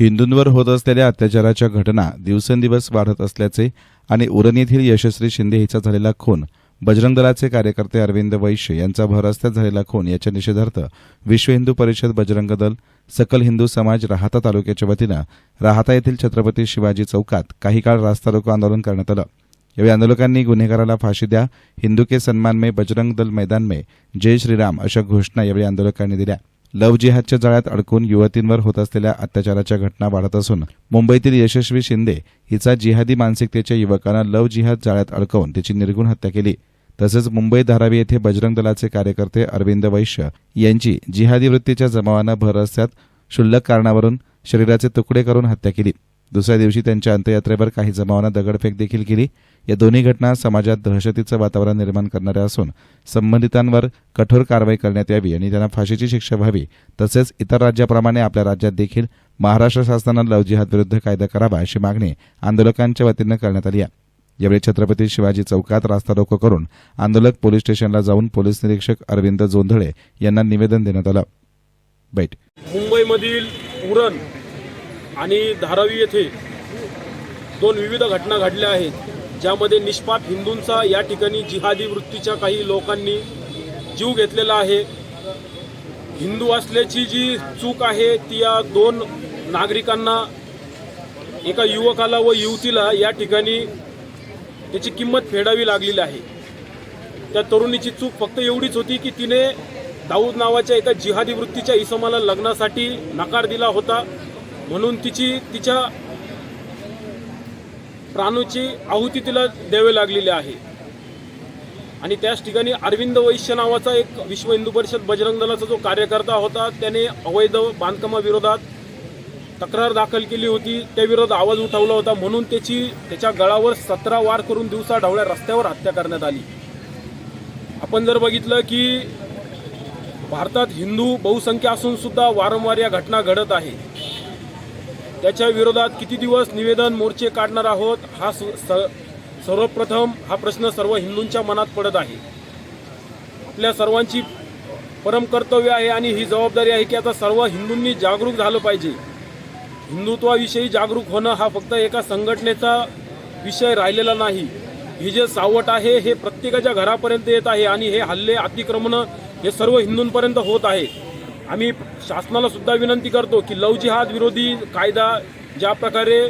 हिंदूंवर होत असलेल्या अत्याचाराच्या घटना दिवसेंदिवस वाढत असल्याचे आणि उरण येथील यशस्वी शिंदे हिचा झालेला खून बजरंग दलाचे कार्यकर्ते अरविंद वैश्य यांचा भररस्त्यात झालेला खून याच्या निषेधार्थ विश्व हिंदू परिषद बजरंग दल सकल हिंदू समाज राहाता तालुक्याच्या वतीनं राहाता येथील छत्रपती शिवाजी चौकात काही काळ रास्ता रोको आंदोलन करण्यात आलं. यावेळी आंदोलकांनी गुन्हेगाराला फाशी द्या हिंदू के सन्मान में बजरंग दल मैदान में जय श्रीराम अशा घोषणा यावेळी आंदोलकांनी दिल्या. लव जिहादच्या जाळ्यात अडकून युवतींवर होत असलेल्या अत्याचाराच्या घटना वाढत असून मुंबईतील यशस्वी शिंदे हिचा जिहादी मानसिकतेच्या युवकांना लव जिहाद जाळ्यात अडकवून तिची निर्गुण हत्या केली. तसंच मुंबई धारावी येथे बजरंग दलाचे कार्यकर्ते अरविंद वैश्य यांची जिहादी वृत्तीच्या जमावानं भर रस्त्यात क्षुल्लक कारणावरून शरीराचे तुकडे करून हत्या केली. दुसऱ्या दिवशी त्यांच्या अंत्ययात्रेवर काही जमावानं दगडफेक देखील केली. या दोन्ही घटना समाजात दहशतीचं वातावरण निर्माण करणाऱ्या असून संबंधितांवर कठोर कारवाई करण्यात यावी आणि त्यांना फाशीची शिक्षा व्हावी. तसेच इतर राज्याप्रमाणे आपल्या राज्यात देखील महाराष्ट्र शासनानं लव जिहादविरुद्ध कायदा करावा अशी मागणी आंदोलकांच्या वतीनं करण्यात आली आहे. यावेळी छत्रपती शिवाजी चौकात रास्ता रोको करून आंदोलक पोलीस स्टेशनला जाऊन पोलीस निरीक्षक अरविंद जोंधळे यांना निवेदन देण्यात आलं. बैठ. मुंबईमधील उरण आणि धारावी येथे दोन विविध घटना घडल्या आहेत ज्यामध्ये निष्पाप हिंदूंचा या ठिकाणी जिहादी वृत्तीच्या काही लोकांनी जीव घेतलेला आहे. हिंदू असल्याची जी चूक आहे ती या दोन नागरिकांना एका युवकाला व युवतीला या ठिकाणी त्याची किंमत फेडावी लागलेली आहे. त्या तरुणीची चूक फक्त एवढीच होती की तिने दाऊद नावाच्या एका जिहादी वृत्तीच्या इसमाला लग्नासाठी नकार दिला होता. म्हणून तिची तिच्या प्राणूची आहुती तिला द्यावी लागलेली आहे. आणि त्याच ठिकाणी अरविंद वैश्य नावाचा एक विश्व हिंदू परिषद बजरंग दलाचा जो कार्यकर्ता होता त्याने अवैध बांधकामाविरोधात तक्रार दाखल केली होती. त्याविरोध आवाज उठवला होता. म्हणून त्याची त्याच्या गळावर सतरा वार करून दिवसा ढवळ्या रस्त्यावर हत्या करण्यात आली. आपण जर बघितलं की भारतात हिंदू बहुसंख्या असून सुद्धा वारंवार या घटना घडत आहे. त्याच्या विरोधात किती दिवस निवेदन मोर्चे काढणार आहोत हा स- स- सर्वप्रथम हा प्रश्न सर्व हिंदूंच्या मनात पडत आहे. आपल्या सर्वांची परम कर्तव्य आहे आणि ही जबाबदारी आहे की आता सर्व हिंदूंनी जागरूक झालं पाहिजे. हिंदुत्वाविषयी जागरूक होणं हा फक्त एका संघटनेचा विषय राहिलेला नाही. ही जे सावट आहे हे प्रत्येकाच्या घरापर्यंत येत आहे आणि हे हल्ले अतिक्रमणं हे सर्व हिंदूंपर्यंत होत आहे. आम्ही शासनाला सुद्धा विनंती करतो की लव जिहाद विरोधी कायदा ज्या प्रकारे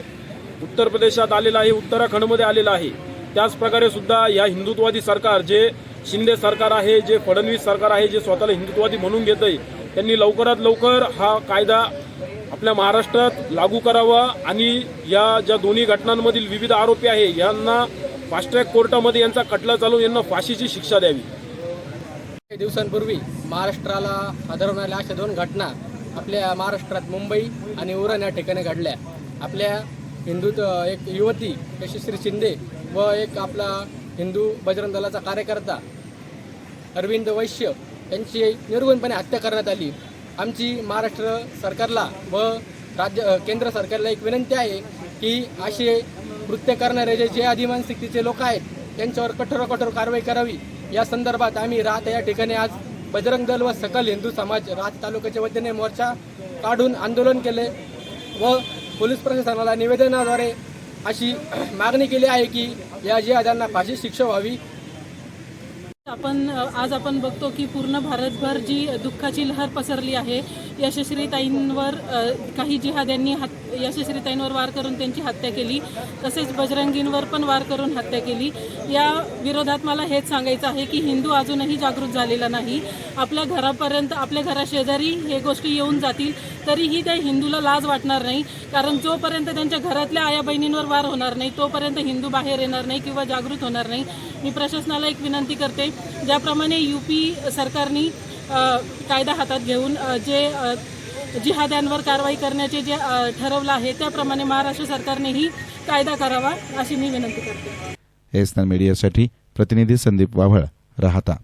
उत्तर प्रदेशात आलेला आहे उत्तराखंडमध्ये आलेला आहे त्याच प्रकारे सुद्धा या हिंदुत्ववादी सरकार जे शिंदे सरकार आहे जे फडणवीस सरकार आहे जे स्वतःला हिंदुत्ववादी म्हणून घेत आहे त्यांनी लवकरात लवकर हा कायदा आपल्या महाराष्ट्रात लागू करावा आणि या ज्या दोन्ही घटनांमधील विविध आरोपी आहे यांना फास्ट ट्रॅक कोर्टामध्ये यांचा खटला चालवून यांना फाशीची शिक्षा द्यावी. काही दिवसांपूर्वी महाराष्ट्राला हादरवणाऱ्या अशा दोन घटना आपल्या महाराष्ट्रात मुंबई आणि उरण या ठिकाणी घडल्या. आपल्या हिंदूत एक युवती यशस्वी शिंदे व एक आपला हिंदू बजरंग दलाचा कार्यकर्ता अरविंद वैश्य यांची निर्गुणपणे हत्या करण्यात आली. आमची महाराष्ट्र सरकारला व राज्य केंद्र सरकारला एक विनंती आहे की असे कृत्य करणारे जे जे अधिमानसिकतेचे लोक आहेत त्यांच्यावर कठोर कठोर कारवाई करावी. या संदर्भात आम्ही राहत या ठिकाणी आज बजरंग दल व सकल हिंदू समाज रात तालुक्याच्या वतीने मोर्चा काढून आंदोलन केले व पोलीस प्रशासनाला निवेदनाद्वारे अशी मागणी केली आहे की या जिहाद्यांना फाशी शिक्षा व्हावी. आपण आज आपण बघतो की पूर्ण भारतभर जी दुःखाची लहर पसरली आहे यशस्वीताईंवर काही जिहाद्यांनी हात यशस्वीताईंवर वार करून त्यांची हत्या केली. तसेच बजरंगींवर पण वार करून हत्या केली. या विरोधात मला हेच सांगायचं आहे की हिंदू अजूनही जागृत झालेला नाही. आपल्या घरापर्यंत आपल्या घराशेजारी हे गोष्टी येऊन जातील तरीही त्या हिंदूला लाज वाटणार नाही. कारण जोपर्यंत त्यांच्या घरातल्या आया बहिणींवर वार होणार नाही तोपर्यंत हिंदू बाहेर येणार नाही किंवा जागृत होणार नाही. मी प्रशासनाला एक विनंती करते ज्याप्रमाणे यू पी सरकारने कायदा हातात घेऊन जे जिहाद्यांवर कारवाई करण्याचे जे ठरवलं आहे त्याप्रमाणे महाराष्ट्र सरकारनेही कायदा करावा अशी मी विनंती करते. एसनल मीडियासाठी प्रतिनिधी संदीप वाव्हळ राहता.